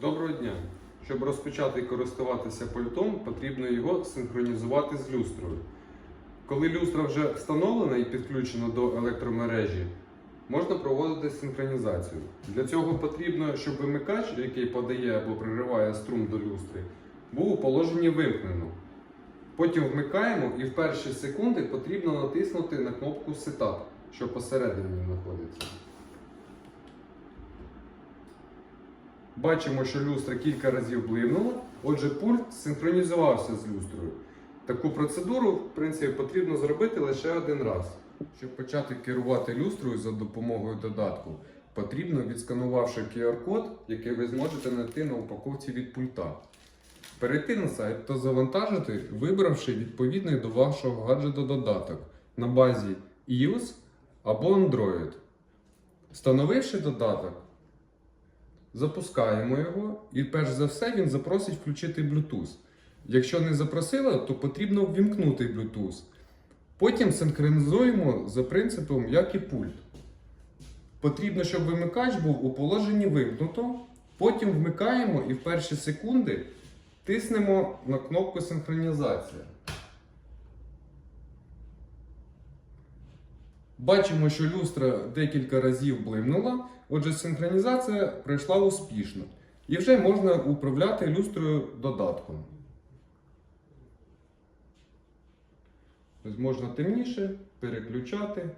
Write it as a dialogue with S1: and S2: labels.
S1: Доброго дня! Щоб розпочати користуватися пультом, потрібно його синхронізувати з люстрою. Коли люстра вже встановлена і підключена до електромережі, можна проводити синхронізацію. Для цього потрібно, щоб вимикач, який подає або пририває струм до люстри, був у положенні вимкнено. Потім вмикаємо і в перші секунди потрібно натиснути на кнопку Setup, що посередині знаходиться. Бачимо, що люстра кілька разів блимнула, отже, пульт синхронізувався з люстрою. Таку процедуру, в принципі, потрібно зробити лише один раз. Щоб почати керувати люстрою за допомогою додатку, потрібно, відсканувавши QR-код, який ви зможете знайти на упаковці від пульта. Перейти на сайт та завантажити, вибравши відповідний до вашого гаджету додаток на базі iOS або Android. Встановивши додаток, Запускаємо його, і перш за все він запросить включити Bluetooth. Якщо не запросила, то потрібно ввімкнути Bluetooth. Потім синхронізуємо за принципом, як і пульт. Потрібно, щоб вимикач був у положенні вимкнуто. Потім вмикаємо і в перші секунди тиснемо на кнопку синхронізація. Бачимо, що люстра декілька разів блимнула, отже, синхронізація пройшла успішно. І вже можна управляти люстрою додатком. Тобто можна темніше переключати.